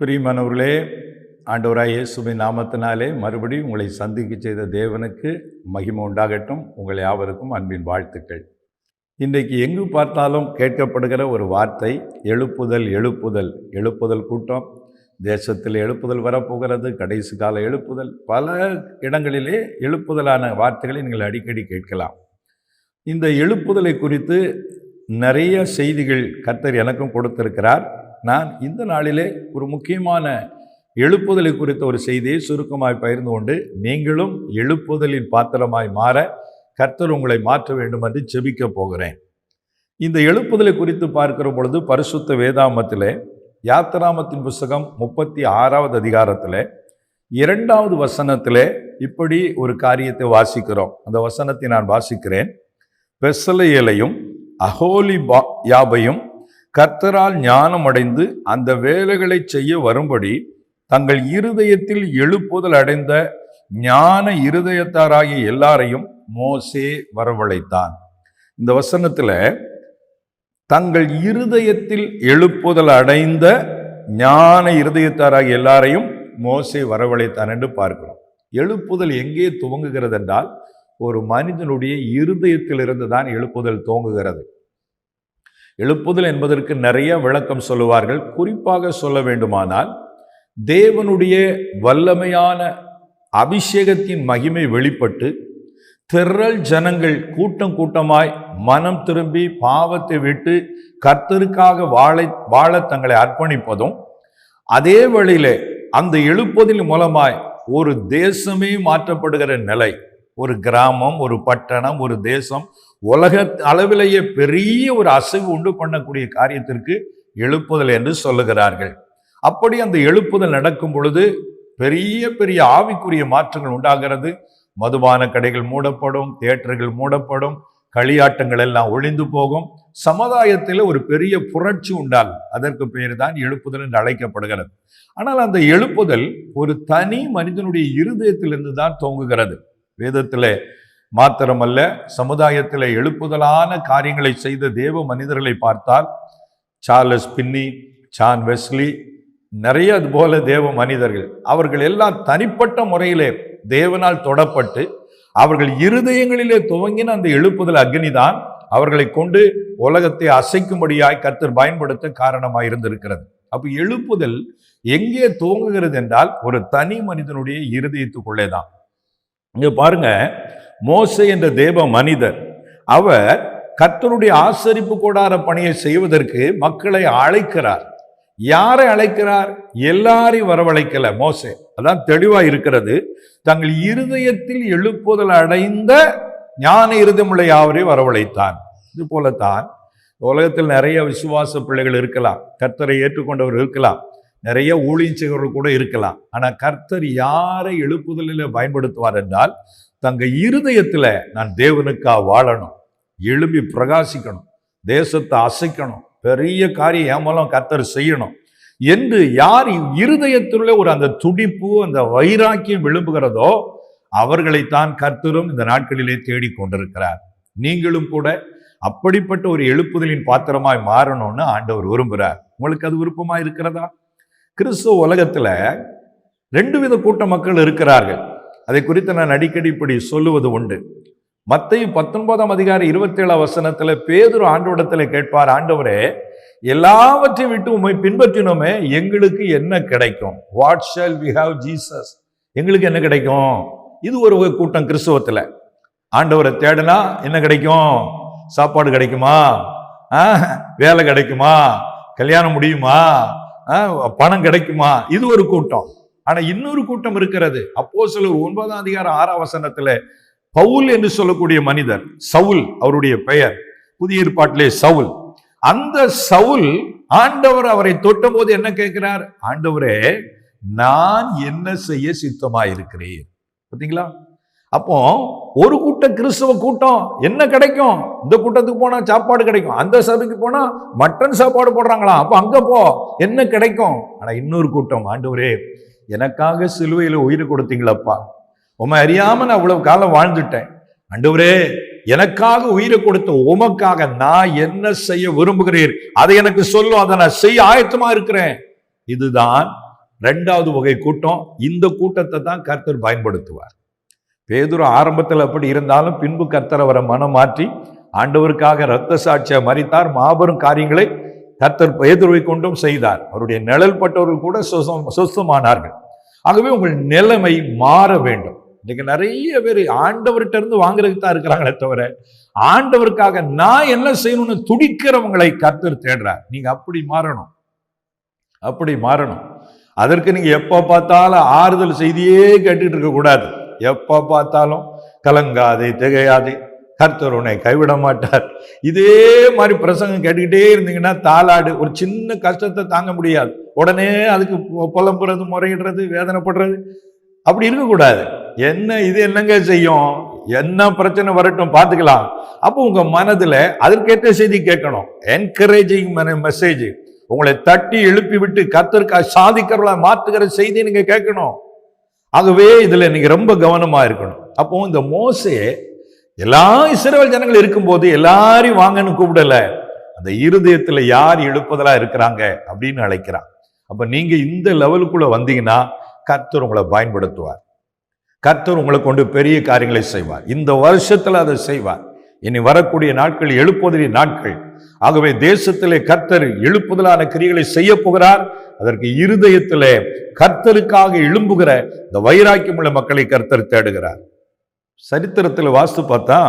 பிரியமானவர்களே ஆண்டவராய் இயேசுவின் நாமத்தினாலே மறுபடியும் உங்களை சந்திக்க செய்த தேவனுக்கு மகிமை உண்டாகட்டும். உங்கள் யாவருக்கும் அன்பின் வாழ்த்துக்கள். இன்றைக்கு எங்கு பார்த்தாலும் கேட்கப்படுகிற ஒரு வார்த்தை எழுப்புதல் எழுப்புதல். எழுப்புதல் கூட்டம் தேசத்தில் எழுப்புதல் வரப்போகிறது கடைசி கால எழுப்புதல். பல இடங்களிலே எழுப்புதலான வார்த்தைகளை நீங்கள் அடிக்கடி கேட்கலாம். இந்த எழுப்புதலை குறித்து நிறைய செய்திகள் கர்த்தர் எனக்கும் கொடுத்திருக்கிறார். நான் இந்த நாளிலே ஒரு முக்கியமான எழுப்புதலை குறித்த ஒரு செய்தியை சுருக்கமாய் பகிர்ந்து கொண்டு நீங்களும் எழுப்புதலின் பாத்திரமாய் மாற கர்த்தர் உங்களை மாற்ற வேண்டும் என்று செபிக்க போகிறேன். இந்த எழுப்புதலை குறித்து பார்க்கிற பொழுது பரிசுத்த வேதாமத்திலே யாத்திராமத்தின் புஸ்தகம் முப்பத்தி ஆறாவது அதிகாரத்தில் இரண்டாவது வசனத்தில் இப்படி ஒரு காரியத்தை வாசிக்கிறோம். அந்த வசனத்தை நான் வாசிக்கிறேன். பெசலையலையும் அகோலி பா யாபையும் கர்த்தரால் ஞானம் அடைந்து அந்த வேலைகளை செய்ய வரும்படி தங்கள் இருதயத்தில் எழுப்புதல் அடைந்த ஞான இருதயத்தாராகிய எல்லாரையும் மோசே வரவழைத்தான். இந்த வசனத்தில் தங்கள் இருதயத்தில் எழுப்புதல் அடைந்த ஞான இருதயத்தாராகிய எல்லாரையும் மோசே வரவழைத்தான் என்று பார்க்கிறோம். எழுப்புதல் எங்கே துவங்குகிறது என்றால் ஒரு மனிதனுடைய இருதயத்திலிருந்து தான் எழுப்புதல் துவங்குகிறது. எழுப்புதல் என்பதற்கு நிறைய விளக்கம் சொல்லுவார்கள். குறிப்பாக சொல்ல வேண்டுமானால் தேவனுடைய வல்லமையான அபிஷேகத்தின் மகிமை வெளிப்பட்டு திரள் ஜனங்கள் கூட்டம் கூட்டமாய் மனம் திரும்பி பாவத்தை விட்டு கர்த்தருக்காக வாழை வாழ தங்களை அர்ப்பணிப்பதும் அதே வழியிலே அந்த எழுப்பதின் மூலமாய் ஒரு தேசமே மாற்றப்படுகிற நிலை. ஒரு கிராமம் ஒரு பட்டணம் ஒரு தேசம் உலக அளவிலேயே பெரிய ஒரு அசைவு உண்டு பண்ணக்கூடிய காரியத்திற்கு எழுப்புதல் என்று சொல்லுகிறார்கள். அப்படி அந்த எழுப்புதல் நடக்கும் பொழுது பெரிய பெரிய ஆவிக்குரிய மாற்றங்கள் உண்டாகிறது. மதுபான கடைகள் மூடப்படும் தியேட்டர்கள் மூடப்படும் களியாட்டங்கள் எல்லாம் ஒளிந்து போகும். சமுதாயத்தில் ஒரு பெரிய புரட்சி உண்டாகும். அதற்கு பெயர் தான் எழுப்புதல் என்று அழைக்கப்படுகிறது. ஆனால் அந்த எழுப்புதல் ஒரு தனி மனிதனுடைய இருதயத்திலிருந்து தான் தோங்குகிறது. வேதத்தில் மாத்திரமல்ல சமுதாயத்தில் எழுப்புதலான காரியங்களை செய்த தேவ மனிதர்களை பார்த்தால் சார்லஸ் பின்னி சான் வெஸ்லி நிறைய அது போல தேவ மனிதர்கள் அவர்கள் எல்லாம் தனிப்பட்ட முறையிலே தேவனால் தொடப்பட்டு அவர்கள் இருதயங்களிலே துவங்கின அந்த எழுப்புதல் அக்னிதான் அவர்களை கொண்டு உலகத்தை அசைக்கும்படியாய் கத்தர் பயன்படுத்த காரணமாக இருந்திருக்கிறது. அப்போ எழுப்புதல் எங்கே துவங்குகிறது என்றால் ஒரு தனி மனிதனுடைய இருதயத்துக்குள்ளே தான் இங்கே பாருங்க மோசை என்ற தேவ மனிதர் அவர் கர்த்தருடைய ஆசரிப்பு கூடார பணியை செய்வதற்கு மக்களை அழைக்கிறார். யாரை அழைக்கிறார்? எல்லாரையும் வரவழைக்கல மோசே. அதான் தெளிவா இருக்கிறது. தங்கள் இருதயத்தில் எழுப்புதல் அடைந்த ஞான இருதயமுள்ள யாவரையும் வரவழைத்தான். இது போலத்தான் உலகத்தில் நிறைய விசுவாச பிள்ளைகள் இருக்கலாம். கர்த்தரை ஏற்றுக்கொண்டவர் இருக்கலாம். நிறைய ஊழியம் செய்கிறவர்கள் கூட இருக்கலாம். ஆனால் கர்த்தர் யாரை எழுப்புதலில் பயன்படுத்துவார் என்றால் தங்கள் இருதயத்தில் நான் தேவனுக்கா வாழணும் எழும்பி பிரகாசிக்கணும் தேசத்தை அசைக்கணும் பெரிய காரியம் என் மூலம் கர்த்தர் செய்யணும் என்று யார் இருதயத்துள்ள ஒரு அந்த துடிப்பு அந்த வைராக்கியம் விழும்புகிறதோ அவர்களைத்தான் கர்த்தரும் இந்த நாட்களிலே தேடிக் கொண்டிருக்கிறார். நீங்களும் கூட அப்படிப்பட்ட ஒரு எழுப்புதலின் பாத்திரமாய் மாறணும்னு ஆண்டவர் விரும்புகிறார். உங்களுக்கு அது விருப்பமாக இருக்கிறதா? கிறிஸ்துவ உலகத்தில் ரெண்டு வித கூட்ட மக்கள் இருக்கிறார்கள். அதை குறித்து நான் அடிக்கடி இப்படி சொல்லுவது உண்டு. மத்தையும் பத்தொன்பதாம் அதிகாரி இருபத்தேழாம் வசனத்தில் வசனத்துல பேதுரு கேட்பார் ஆண்டவரே எல்லாவற்றையும் விட்டு உண்மை பின்பற்றினோமே எங்களுக்கு என்ன கிடைக்கும்? What shall we have Jesus எங்களுக்கு என்ன கிடைக்கும்? இது ஒரு கூட்டம் கிறிஸ்துவத்தில். ஆண்டவரை தேடினா என்ன கிடைக்கும்? சாப்பாடு கிடைக்குமா? வேலை கிடைக்குமா? கல்யாணம் முடியுமா? பணம் கிடைக்குமா? இது ஒரு கூட்டம். ஆனா இன்னொரு கூட்டம் இருக்கிறது. அப்போ சில ஒன்பதாம் அதிகாரம் ஆறாம் வசனத்துல பவுல் என்று சொல்லக்கூடிய மனிதர் சவுல் அவருடைய பெயர். புதிய ஏற்பாட்டிலே சவுல். அந்த சவுல் ஆண்டவர் அவரை தொட்ட போது என்ன கேட்கிறார்? ஆண்டவரே நான் என்ன செய்ய சித்தமா இருக்கிறேன் பார்த்தீங்களா அப்போ ஒரு கூட்டம் கிறிஸ்தவ கூட்டம் என்ன கிடைக்கும்? இந்த கூட்டத்துக்கு போனால் சாப்பாடு கிடைக்கும். அந்த சபைக்கு போனால் மட்டன் சாப்பாடு போடுறாங்களா? அப்போ அங்க போ. என்ன கிடைக்கும்? ஆனா இன்னொரு கூட்டம் ஆண்டவரே எனக்காக சிலுவையில் உயிர் கொடுத்தீங்களப்பா. உமை அறியாமல் நான் அவ்வளவு காலம் வாழ்ந்துட்டேன். ஆண்டவரே எனக்காக உயிரை கொடுத்த உமக்காக நான் என்ன செய்ய விரும்புகிறீர்? அதை எனக்கு சொல்லும் அதை நான் செய்ய ஆயத்தமா இருக்கிறேன். இதுதான் ரெண்டாவது வகை கூட்டம். இந்த கூட்டத்தை தான் கர்த்தர் பயன்படுத்துவார். பேதுரு ஆரம்பத்தில் அப்படி இருந்தாலும் பின்பு கர்த்தர் அவரை மனம் மாற்றி ஆண்டவருக்காக இரத்த சாட்சியை மறித்தார் மாபெரும் காரியங்களை கர்த்தர் பேதுருவை கொண்டும் செய்தார். அவருடைய நிழல் பட்டவர்கள் கூட சுசம் சுத்தமானார்கள் ஆகவே உங்கள் நிலைமை மாற வேண்டும். இன்னைக்கு நிறைய பேர் ஆண்டவர்கிட்ட இருந்து வாங்குறதுக்கு தான் இருக்கிறாங்களே தவிர ஆண்டவருக்காக நான் என்ன செய்யணும்னு துடிக்கிறவங்களை கர்த்தர் தேடுறார். நீங்க அப்படி மாறணும். அப்படி மாறணும். அதற்கு நீங்க எப்போ பார்த்தாலும் ஆறுதல் செய்தியே கேட்டுட்டு இருக்கக்கூடாது எப்போ பார்த்தாலும் கலங்காதே திகையாதே. கர்த்தர் உன்னை கைவிட மாட்டார். இதே மாதிரி பிரசங்கம் கேட்டுக்கிட்டே இருந்தீங்கன்னா தாளாடு. ஒரு சின்ன கஷ்டத்தை தாங்க முடியாது. உடனே அதுக்கு புலம்புறது முறையிடுறது வேதனைப்படுறது. அப்படி இருக்கக்கூடாது. என்ன இது என்னங்க செய்யும்? என்ன பிரச்சனை வரட்டும் பார்த்துக்கலாம். அப்போ உங்கள் மனதில் அதற்கேற்ற செய்தி கேட்கணும். என்கரேஜிங் மெசேஜ் உங்களை தட்டி எழுப்பி விட்டு கத்தருக்கா சாதிக்கிறவளை மாற்றுகிற செய்தி நீங்கள் கேட்கணும். ஆகவே இதில் நீங்கள் ரொம்ப கவனமாக இருக்கணும். அப்போ இந்த மோசே எல்லா இஸ்ரவேல் ஜனங்கள் இருக்கும்போது எல்லாரையும் வாங்கன்னு கூப்பிடலை. அந்த இருதயத்தில் யார் எழுப்புதலா இருக்கிறாங்க அப்படின்னு அழைக்கிறான். அப்போ நீங்கள் இந்த லெவலுக்குள்ளே வந்தீங்கன்னா கர்த்தர் உங்களை பயன்படுத்துவார். கர்த்தர் உங்களை கொண்டு பெரிய காரியங்களை செய்வார். இந்த வருஷத்தில் அதை செய்வார். இனி வரக்கூடிய நாட்கள் எழுப்புதலின் நாட்கள் ஆகவே தேசத்திலே கர்த்தர் எழுப்புதலான கிரிகளை செய்ய போகிறார். அதற்கு இருதயத்திலே கர்த்தருக்காக எழும்புகிற இந்த வைராக்கியம் உள்ள மக்களை கர்த்தர் தேடுகிறார். சரித்திரத்தில் வாஸ்து பார்த்தா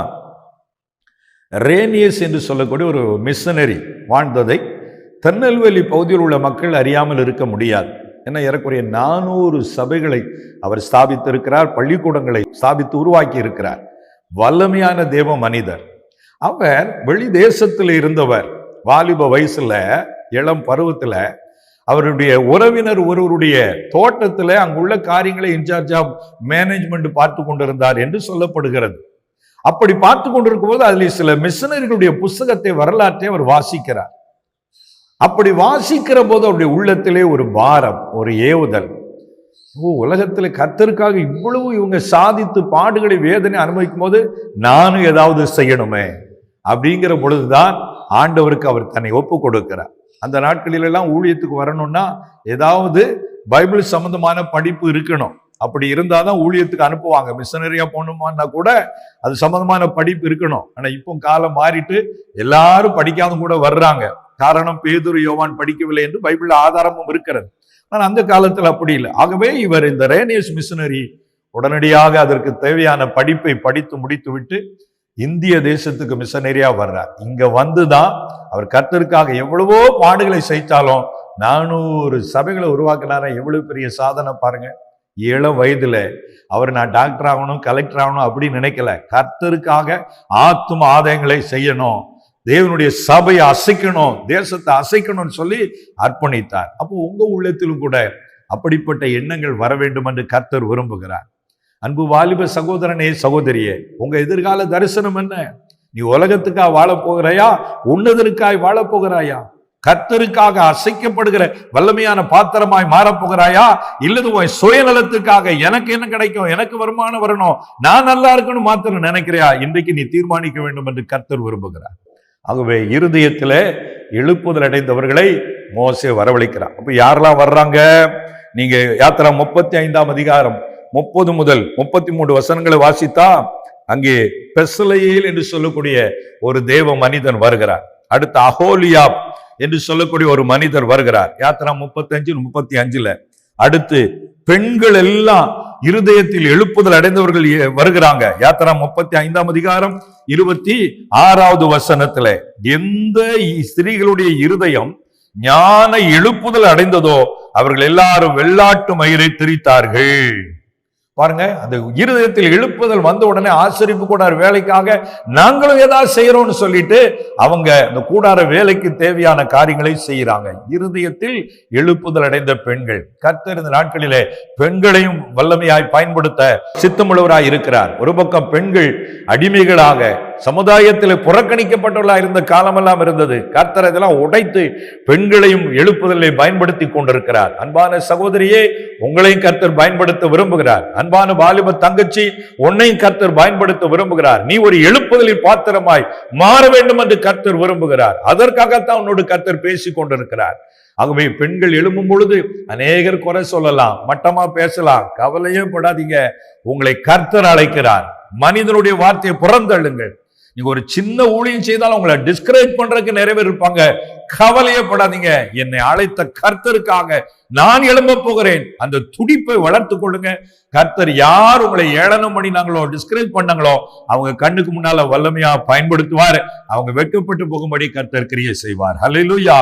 ரேனியஸ் என்று சொல்லக்கூடிய ஒரு மிஷனரி வாழ்ந்ததை திருநெல்வேலி பகுதியில் உள்ள மக்கள் அறியாமல் இருக்க முடியாது. ஏன்னா ஏறக்குறைய நானூறு சபைகளை அவர் ஸ்தாபித்திருக்கிறார் பள்ளிக்கூடங்களை ஸ்தாபித்து உருவாக்கி இருக்கிறார் வல்லமையான தேவ மனிதர். அவர் வெளி தேசத்தில் இருந்தவர். வாலிப வயசுல இளம் பருவத்துல அவருடைய உறவினர் ஒருவருடைய தோட்டத்தில் அங்குள்ள காரியங்களை இன்சார்ஜ் ஆஃப் மேனேஜ்மெண்ட் பார்த்து கொண்டிருந்தார் என்று சொல்லப்படுகிறது. அப்படி பார்த்து கொண்டிருக்கும் போது அதில் சில மிஷனரிகளுடைய புஸ்தகத்தை வரலாற்றை அவர் வாசிக்கிறார். அப்படி வாசிக்கிற போது அவருடைய உள்ளத்திலே ஒரு பாரம் ஒரு ஏவுதல். ஓ உலகத்தில் கத்தருக்காக இவ்வளவு இவங்க சாதித்து பாடுகளை வேதனை அனுபவிக்கும் போது நானும் ஏதாவது செய்யணுமே. அப்படிங்கிற பொழுதுதான் ஆண்டவருக்கு அவர் தன்னை ஒப்பு கொடுக்கிறார் அந்த நாட்களிலெல்லாம் ஊழியத்துக்கு வரணும்னா ஏதாவது பைபிள் சம்பந்தமான படிப்பு இருக்கணும். அப்படி இருந்தால் தான் ஊழியத்துக்கு அனுப்புவாங்க. மிஷனரியாக போகணுமான்னா கூட அது சம்பந்தமான படிப்பு இருக்கணும். ஆனால் இப்போ காலம் மாறிட்டு எல்லாரும் படிக்காத கூட வர்றாங்க. காரணம் பேதுரு யோவான் படிக்கவில்லை என்று பைபிள் ஆதாரமும் இருக்கிறது. ஆனால் அந்த காலத்தில் அப்படி இல்லை. ஆகவே இவர் இந்த ரேனியஸ் மிஷனரி உடனடியாக அதற்கு தேவையான படிப்பை படித்து முடித்து விட்டு இந்திய தேசத்துக்கு மிஷனரியா வர்றார். இங்க வந்துதான் அவர் கர்த்தருக்காக எவ்வளவோ பாடுகளை செய்தாலும் நானூறு சபைகளை உருவாக்குனாரா? எவ்வளவு பெரிய சாதனை பாருங்க. ஏழு வயதுல அவர் நான் டாக்டர் ஆகணும் கலெக்டர் ஆகணும் அப்படின்னு நினைக்கல. கர்த்தருக்காக ஆத்தும ஆதாயங்களை செய்யணும். தேவனுடைய சபையை அசைக்கணும் தேசத்தை அசைக்கணும்னு சொல்லி அர்ப்பணித்தார். அப்போ உங்க உள்ளத்திலும் கூட அப்படிப்பட்ட எண்ணங்கள் வர வேண்டும் என்று கர்த்தர் விரும்புகிறார். அன்பு வாலிப சகோதரனே சகோதரியே உங்க எதிர்கால தரிசனம் என்ன? நீ உலகத்துக்காக வாழப் போகிறாயா? உன்னதற்காய் வாழப்போகிறாயா கர்த்தருக்காக அசைக்கப்படுகிற வல்லமையான பாத்திரமாய் மாறப் போகிறாயா? இல்லது உன் சுயநலத்துக்காக எனக்கு என்ன கிடைக்கும்? எனக்கு வருமானம் வரணும். நான் நல்லா இருக்கணும் மாத்திரம் நினைக்கிறியா? இன்றைக்கு நீ தீர்மானிக்க வேண்டும் என்று கர்த்தர் விரும்புகிறார். ஆகவே இருதயத்தில் எழுப்புதல் அடைந்தவர்களை மோசே வரவழைக்கிறார். அப்போ யாரெல்லாம் வர்றாங்க? நீங்க யாத்திரா முப்பத்தி ஐந்தாம் அதிகாரம். முப்பது முதல் முப்பத்தி மூன்று வசனங்களை வாசித்தா அங்கே பெசலையில் என்று சொல்லக்கூடிய ஒரு தேவ மனிதன் வருகிறார். அடுத்து அகோலியாப் என்று சொல்லக்கூடிய ஒரு மனிதர் வருகிறார். யாத்திரா முப்பத்தி முப்பத்தி அஞ்சுல. அடுத்து பெண்கள் எல்லாம் இருதயத்தில் எழுப்புதல் அடைந்தவர்கள் வருகிறாங்க. யாத்திரா முப்பத்தி ஐந்தாம் அதிகாரம் இருபத்தி ஆறாவது வசனத்துல. எந்த ஸ்திரீகளுடைய இருதயம் ஞான எழுப்புதல் அடைந்ததோ அவர்கள் எல்லாரும் வெள்ளாட்டு மயிரை திரித்தார்கள். பாருங்க அந்த இருதயத்தில் எழுப்புதல் வந்த உடனே ஆசரிப்பு கூடார வேலைக்காக நாங்களும் ஏதாவது செய்யறோம்னு சொல்லிட்டு அவங்க அந்த கூடார வேலைக்கு தேவையான காரியங்களை செய்யறாங்க இருதயத்தில் எழுப்புதல் அடைந்த பெண்கள் கர்த்தர் இந்த நாட்களிலே பெண்களையும் வல்லமையாய் பயன்படுத்த சித்தமுள்ளவராய் இருக்கிறார். ஒரு பக்கம் பெண்கள் அடிமைகளாக சமுதாயத்தில் புறக்கணிக்கப்பட்டவர்களாக இருந்த காலமெல்லாம் இருந்தது. கர்த்தர் இதெல்லாம் உடைத்து பெண்களையும் எழுப்புதலை பயன்படுத்தி கொண்டிருக்கிறார். அன்பான சகோதரியே உங்களையும் கர்த்தர் பயன்படுத்த விரும்புகிறார். அன்பான வாலிப தங்கச்சி உன்னையும் கர்த்தர் பயன்படுத்த விரும்புகிறார். நீ ஒரு எழுப்புதலின் பாத்திரமாய் மாற வேண்டும் என்று கர்த்தர் விரும்புகிறார். அதற்காகத்தான் உன்னோடு கர்த்தர் பேசி கொண்டிருக்கிறார். ஆகவே பெண்கள் எழும்பும் பொழுது அநேகர் குறை சொல்லலாம் மட்டமா பேசலாம் கவலையே படாதீங்க. உங்களை கர்த்தர் அழைக்கிறார். மனிதனுடைய வார்த்தையை புறந்தள்ளுங்கள். நீங்க ஒரு சின்ன ஊழியம் செய்தாலும் உங்களை டிஸ்கரேஜ் பண்றதுக்கு நிறைய பேர் இருப்பாங்க. கவலையே படாதீங்க என்னை அழைத்த கர்த்தருக்காக நான் எழும்ப போகிறேன். அந்த துடிப்பை வளர்த்து கொள்ளுங்க. கர்த்தர் யார் உங்களை ஏளனம் பண்ணினாங்களோ டிஸ்கரேஜ் பண்ணாங்களோ அவங்க கண்ணுக்கு முன்னால வல்லமையா பயன்படுத்துவார். அவங்க வெட்கப்பட்டு போகும்படி கர்த்தர் கிரியை செய்வார். ஹalleluya